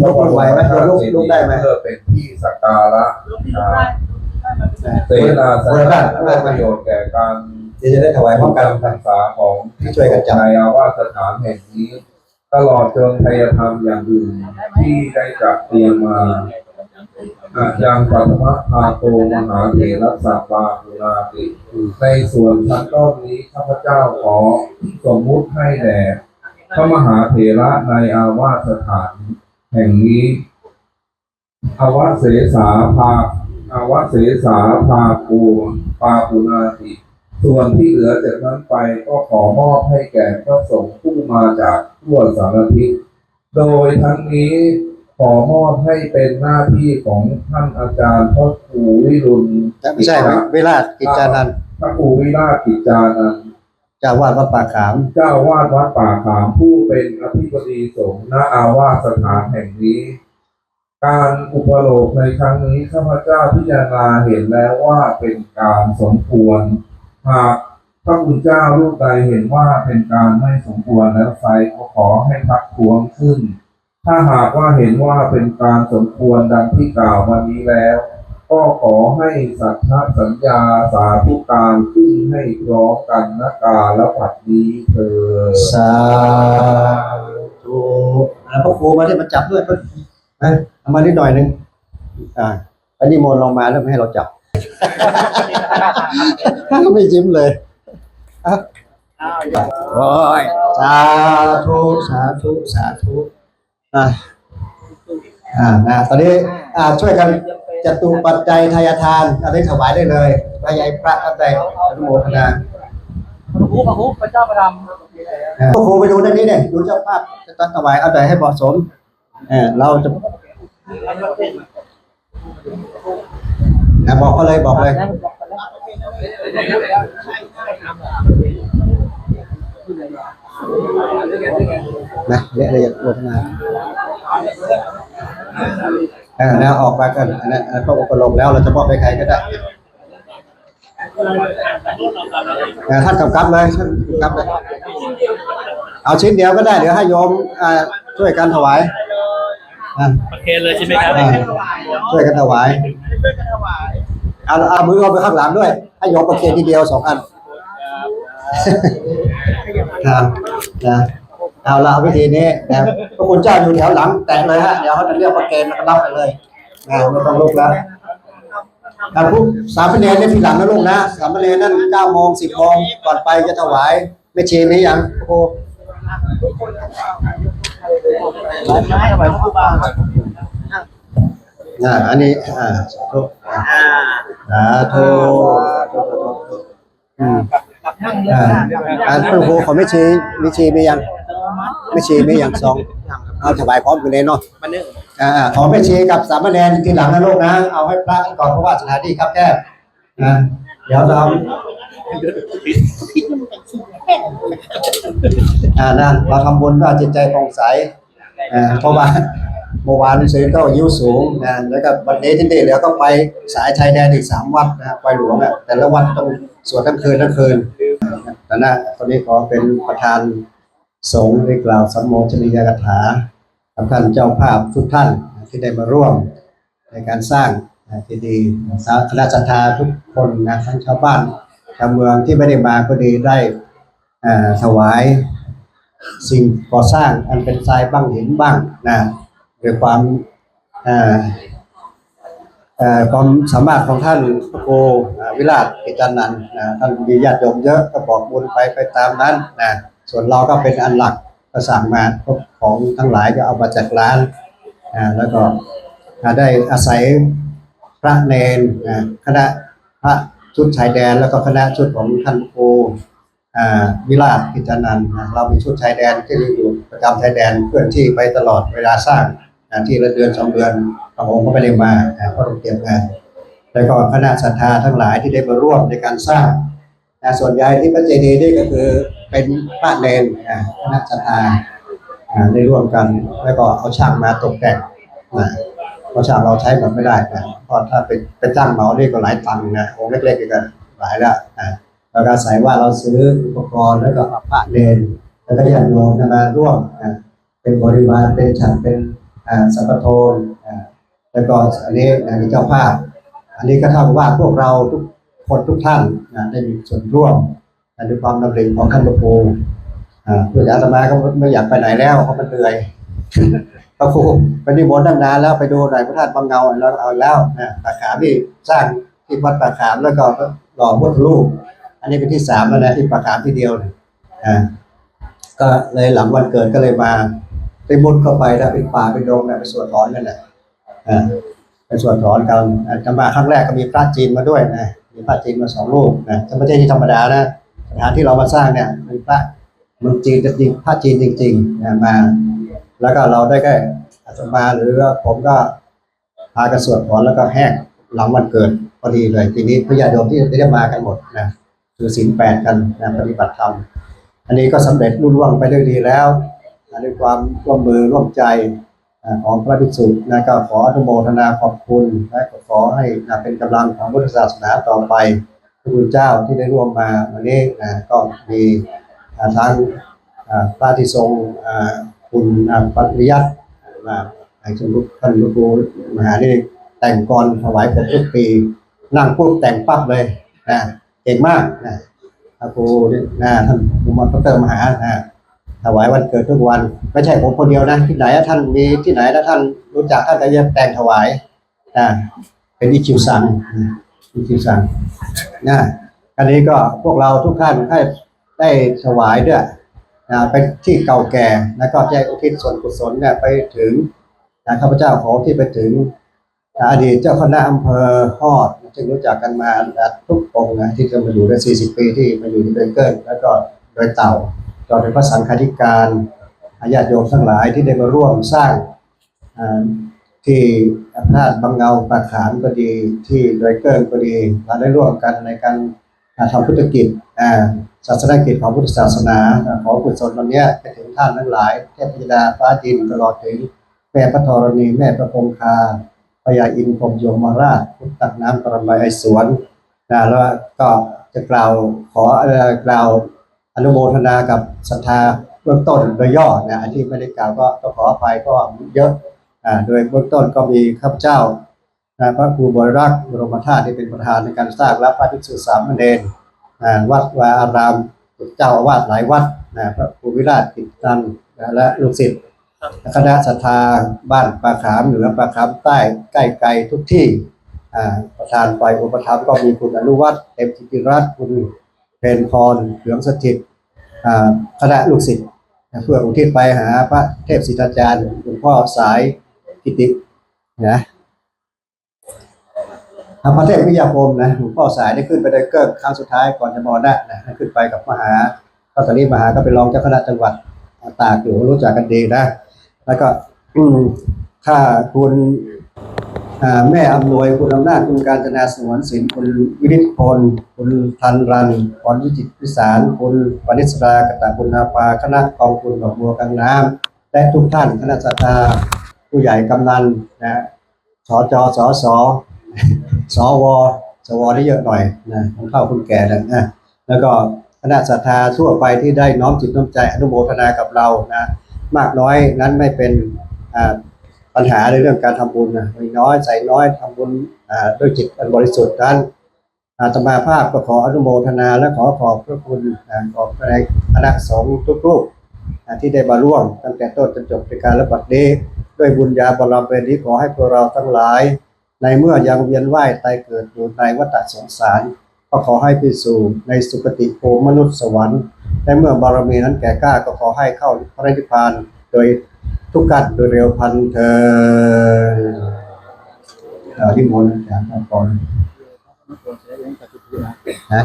ลุกไหวไหมลุกลุกได้ไหมเพื่อเป็นที่สักการะอ่าเสนาสคนละด้านะนเพื่อประโยชน์แก่การเดี๋ยวจะได้ถวายพร้อมกันพรรษาของช่วยกันจัดในอาวาสถานแห่งนี้ ตลอดจนพยธรรมอย่างอื่นที่ได้จัดเตรียมมาอายังปัตมะพาโตมหาเถรสัปปาหุราติในส่วนชั้นต้นนี้ข้าพเจ้าขอสมมุติให้แด่พระมหาเถระในอาวาสถาน แห่งนี้อาวาเสสาภาอาวาเสสาภาปูปาปุนาติส่วนที่เหลือจากนั้นไปก็ขอมอบให้แก่พระสงฆ์ผู้มาจากทั่วสารทิศ โดยทั้งนี้ขอมอบให้เป็นหน้าที่ของท่านอาจารย์พ่อครูวิรุณไม่ใช่เวลากิจจานันท์พระครูวิราชกิจจานันท์ เจ้าวาดวัดป่าขาม เจ้าวาดวัดป่าขามผู้เป็นอธิบดีสงฆ์ณอาวาสถานแห่งนี้ การอุปโลกในครั้งนี้ข้าพเจ้าพิจารณาเห็นแล้วว่าเป็นการสมควรหากพระคุณเจ้ารูปใดเห็นว่าเป็นการไม่สมควรแล้วไฟก็ขอให้พักทวงขึ้น ถ้าหากว่าเห็นว่าเป็นการสมควรดังที่กล่าวมานี้แล้ว ก็ขอให้สัทธสัญญาสาธุการขึ้นให้พร้อมกันนกาและปัดนี้เธอญสาธุอ่าพระครูมาที่มาจับด้วยนะเอามานิดหน่อยหนึงอ่าอันนี้มนต์ลงมาแล้วไม่ให้เราจับไม่ยิ้มเลยอะโอ้ยสาธุสาธุสาธุอ่าอ่านะตอนนี้อ่าช่วยกัน จตุปัจจัยทายทานอะไรถวายได้เลยพระยายพระอะไรอนุโมทนาพระครูพระครูพระเจ้าประดพระครูไปดูในนี้เนี่ยดูเจ้าภาพจะตัดถวายเอาใดให้เหมาะสมเออเราจะอะบอกเขาเลยบอกเลยนะเรียกอะไรโลทนาเออนะออกมากันอันนั้นอันนั้นพระอุปโลกแล้วเราจะมอบให้ใครก็ได้เออท่านกำกับเลยท่านกำกับเลยเอาชิ้นเดียวก็ได้เดี๋ยวให้โยมอ่าช่วยกันถวายอ่าำประเคนเลยใช่ไหมครับอ่าช่วยกันถวายเอาเอามือเอาไปข้างหลังด้วย ให้โยมประเคนทีเดียวสองอันครับนะ เอาละวิธีนี้นะพระคุณเจ้าอยู่แถวหลังแตะเลยฮะเดี๋ยวเขาจะเรียกประเคนแล้วก็รับไปเลยนะไม่ต้องลุกแล้วการผู้สามเณรนี่ทีหลังนะลูกนะสามเณรนั่นเก้าโมงสิบโมงก่อนไปจะถวายไม่เชีมียังโอ้ไม้ไม้เอาไว้พระครูบาอ่าอันนี้อ่าสาธุอ่าสาธุอืมอ่าอันพระครูเขาไม่ชี้ไม่ชี้ไม่ยัง ไม่ชี้ไม่ยังสองเอาถวายพร้อมกันเลยเนาะมาหนึ่งอ่าอ่าขอไม่ชี้กับสามเณรทีหลังนะลูกนะ เอาให้พระก่อนเพราะว่าสถานที่ครับแคบนะเดี๋ยวเราอ่านะเราทำบุญว่าจิตใจผ่องใสอ่าเพราะว่าเมื่อวานเสร็จก็ยิ้วสูงนะแล้วก็วันนี้ที่นี่เดี๋ยวต้องไปสายชายแดนอีกสามวัดนะไปหลวงอะแต่ละวัดต้องสวดทั้งคืนทั้งคืนแต่นะตอนนี้ขอเป็นประธาน สงฆ์ได้กล่าวสัมโมชนียกถากับท่านเจ้าภาพทุกท่านที่ได้มาร่วมในการสร้างที่ดีสาคณะศรัทธาทุกคนนะทั้งชาวบ้านชาวเมืองที่ไม่ได้มาก็ดีได้ถวายสิ่งก่อสร้างอันเป็นทรายบ้างหินบ้างนะด้วยความความสามารถของท่านพระโกวิราชกิจานันท์นะท่านมีญาติโยมเยอะก็บอกบุญไปไปตามนั้นนะ ส่วนเราก็เป็นอันหลักก็สั่งมาของทั้งหลายก็เอามาจากร้านแล้วก็ได้อาศัยพระเนนคณะพระชุดชายแดนแล้วก็คณะชุดของท่านครูอ่าวิราชกิจนันนะเรามีชุดชายแดนที่อยู่ประจำชายแดนเคลื่อนที่ไปตลอดเวลาสร้างที่ละเดือนสองเดือนพระองค์ก็ไม่ได้มาอ่าก็ต้องเตรียมงานแล้วก็คณะศรัทธาทั้งหลายที่ได้มาร่วมในการสร้างนะส่วนใหญ่ที่พระเจดีย์นี่ก็คือ เป็นพระเนนคณะศรัทธาอ่าได้ร่วมกันแล้วก็เอาช่างมาตกแต่งนะเพราะช่างเราใช้หมดไม่ได้นะเพราะถ้าเป็นเป็นจ้างเหมานี่ก็หลายตังค์นะองค์เล็กๆก็หลายละอ่าแล้วก็อาศัยว่าเราซื้ออุปกรณ์แล้วก็พระเนนแล้วก็ญาติโยมมาร่วมนะเป็นบริวารเป็นฉันเป็นสัมปโทนแล้วก็อันนี้อันนี้เจ้าภาพ อันนี้ก็เท่ากับว่าพวกเราทุกคนทุกท่านนะได้มีส่วนร่วม นด้วยความดำริของท่านพระครูอ่าเพื่ออาตมาก็ไม่อยากไปไหนแล้วเพราะมันเหนื่อยพระครูไปนิมนต์ตั้งนานแล้วไปดูหน่อยพระธาตุบางเงาแล้วเอาแล้วนะปากขามที่สร้างที่วัดปากขามแล้วก็หล่อพุทธรูปอันนี้เป็นที่สามแล้วนะที่ปากขามที่เดียวอ่าก็เลยหลังวันเกิดก็เลยมาไปมุดเข้าไปแล้วเป็นป่าเป็นดงนะไปสวดถอนนั่นแหละอ่าไปสวดถอนกันอ่าจะมาครั้งแรกก็มีพระจีนมาด้วยนะมีพระจีนมาสองรูปนะจะไม่ใช่ที่ธรรมดานะ สถานที่เรามาสร้างเนี่ยเป็นพระเมืองจีนจริงพระจีนจริงๆนะมา แล้วก็เราได้แค่อาตมาหรือว่าผมก็พากันสวดถอนแล้วก็แห้งหลังวันเกิดพอดีเลยทีนี้พระญาติโยมที่ได้มากันหมดนะคือศีลแปดกันนะปฏิบัติธรรมอันนี้ก็สำเร็จรุ่ร่วงไปด้วยดีแล้วนะด้วยความร่วมมือร่วมใจของพระภิกษุนะก็ขออนุโมทนาขอบคุณและขอให้เป็นกำลังของพุทธศาสนาต่อไป คุณเจ้าที่ได้ร่วมมาวันนี้นะก็มีอ่าทางอ่าพระที่ทรงคุณปริยัติมาให้ชมรุท่านหลวงปู่มหานี่แต่งกรถวายผมทุกปี นั่งปุ๊บแต่งปั๊บเลยนะเก่งมากนะพระครูนะท่านมุมดรมหานะถวายวันเกิดทุกวัน ไม่ใช่ผมคนเดียวนะ ที่ไหนท่านมีที่ไหนถ้าท่านรู้จักท่านก็จะแต่งถวายนะเป็นอิคิวซัง อิคิวซังนะอันนี้ก็พวกเราทุกท่านได้ได้ถวายด้วยนะไปที่เก่าแก่แล้วก็แจ้งอุทิศส่วนกุศลเนี่ยไปถึงนะข้าพเจ้าขอที่ไปถึงอดีตเจ้าคณะอำเภอฮอดซึ่งรู้จักกันมาทุกองค์นะที่จะมาอยู่ได้ 40 ปีที่มาอยู่ที่เบเกิลแล้วก็โดยเต่าจนเป็นพระสังฆาธิการญาติโยมทั้งหลายที่ได้มาร่วมสร้างอ่า ที่พระธาตุบางเงาปากขามก็ดี ที่โดยเกิลก็ดีเราได้ร่วมกันในการทำพุทธกิจศาสนกิจของพุทธศาสนาอ่าขอกุศลวันนี้ไปถึงท่านทั้งหลายเทพธิดาฟ้าดินตลอดถึงแม่พระธรณีแม่พระคงคาพญาอินทร์พรมยมราชพุทธตักน้ำปรมัยไอสวนนะแล้วก็จะกล่าวขอกล่าวอนุโมทนากับศรัทธาเบื้องต้นโดยย่อนะอันที่ไม่ได้กล่าวก็ต้องขออภัยก็เยอะ โดยเบื้องต้นก็มีข้าพเจ้าพระครูบริรักษ์บรมธาตุที่เป็นประธานในการสร้างและพระภิกษุสามเณรอ่าวัดวาอารามเจ้าอาวาสหลายวัดนะพระครูวิราชกิจตันนและลูกศิษย์คณะศรัทธาบ้านปลาขามเหนือปลาขามใต้ใกล้ไกลทุกที่ประธานฝ่ายอุปถัมภ์ก็มีคุณอนุวัฒน์เต็มจิติรัตน์คุณเพนพรเหลืองสถิตคณะลูกศิษย์เพื่ออุทิศไปหาพระเทพศิษาจารย์หลวงพ่อสาย กิตินะอ่าพระเทพวิทยาคมนะหลวงพ่อสายได้ขึ้นไปได้เกิดครั้งสุดท้ายก่อนจะมรณะนะได้ขึ้นไปกับมหาก็ตอนนี้มหาก็เป็นรองเจ้าคณะจังหวัดตากอยู่รู้จักกันดีนะ แล้วก็ถ้าคุณแม่อำนวยคุณอำนาจคุณการจนาสงวนศิลป์คุณวินิจพลคุณทันรันพรวิจิตรพิสารคุณปณิสรากตะคุณนาภาคณะกองคุณดอกบัวกังน้ำและทุกท่านคณะสัตยา ผู้ใหญ่กำนันนะสจสสสวสวได้เยอะหน่อยนะของเข้าคุณแก่นะนะแล้วก็คณะศรัทธาทั่วไปที่ได้น้อมจิตน้อมใจอนุโมทนากับเรานะมากน้อยนั้นไม่เป็นปัญหาในเรื่องการทำบุญนะมีน้อยใส่น้อยทำบุญด้วยจิตอันบริสุทธิ์นั้นอาตมาภาพก็ขออนุโมทนาและขอขอบพระคุณอ่าขอบในคณะสงฆ์ทุกรูป ที่ได้มาร่วมตั้งแต่ต้นจนจบในการระบัดนี้ด้วยบุญญาบารมีนี้ขอให้พวกเราทั้งหลาย ในเมื่อยังเวียนว่ายตายเกิดอยู่ในวัฏสงสาร ก็ขอให้ไปสู่ในสุคติภูมิมนุษย์สวรรค์และเมื่อบารมีนั้นแก่กล้าก็ขอให้เข้าพระนิพพานโดยทุกกันโดยเร็วพันเธอญเอ่อที่มนต์อาจารย์ก่อนฮะ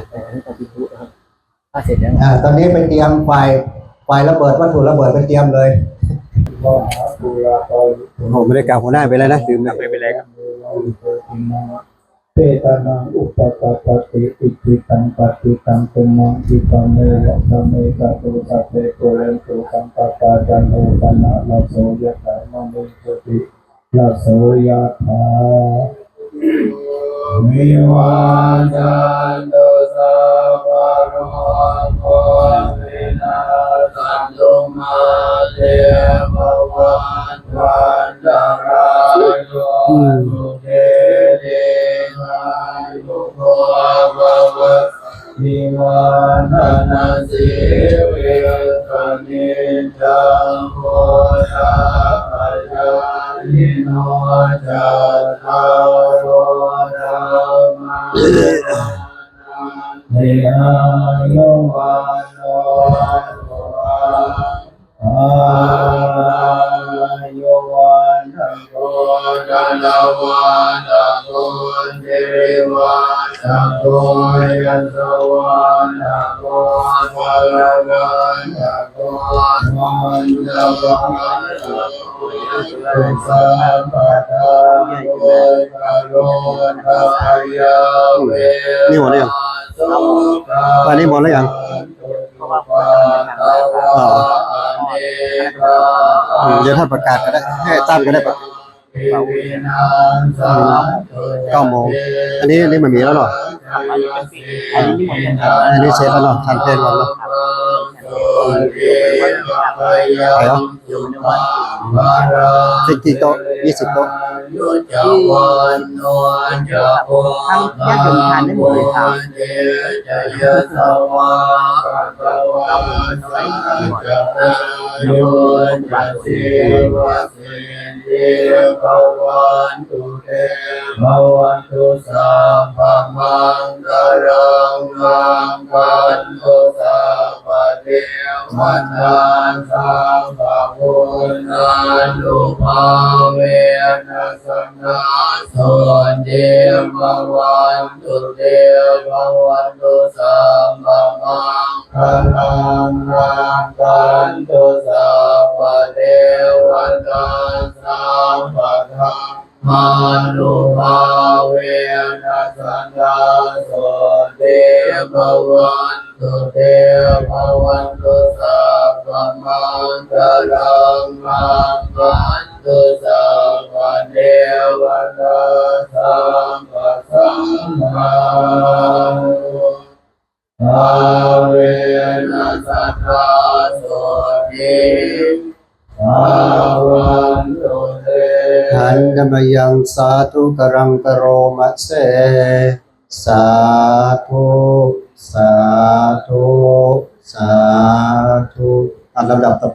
ถ้าเสร็จแล้วอ่าตอนนี้ไปเตรียมไฟ ไฟระเบิดวัตถุระเบิดไปเตรียมเลยก็หาปุราตอนผมไม่ได้กล่าวหัวหน้าไปแล้วนะดื่มนะไม่เป็นไรครับเตตานังอุปกปปติอิจิตังปฏิตังตุมังอิปัมเมยะตะเมตะตุตะเตโกเรนตุสัมปะปาจันโทปนะลาโสยะถามะเมสติลาโสยะถามิวาจันโตสัพพะโรโควินาสัน ตุมาเทววันวันดารายุเทเดายุโกวะวะนิวานาสิเวทนิจังโฆสาปัญญาลิโนจัตตรธรรมาเนยโยวาน นี่หมดหรือยังวันนี้หมดแล้วยัง อ๋ออืมเดี๋ยวท่านประกาศก็ได้ ให้ตั้นก็ได้ปะเก้าโมงอันนี้อันนี้มันมีแล้วเหรอ อันนี้หมดยังอ่าอันนี้เสร็จแล้วเนาะทำเพลงก่อนเนาะไปเหรอ สิบกี่โต๊ะยี่สิบโต๊ะทั้งญาติโยมทานได้หมดเลยครับโยจัสสิวะสิเทภวันตุเตภวันตุสัพพมัง วันทาสัพพะพุทธานุภาเวนัสนาโสเทภวันตุเตภวันตุสัพพมังคารังมังคันตุสัพพะเทวันทาสัพพะธรรมานุภาเวนัสนาโสเทภวันตุเตภวันตุ มังคลังมังคันตุสัพพะเทวตาสัมปะสัมมาอาเวนัสนาโสเทภวันตุเตหันธรรมยังสาธุกรังกโรมะเสสาธุสาธุส നല്ലൊരു അർത്ഥം.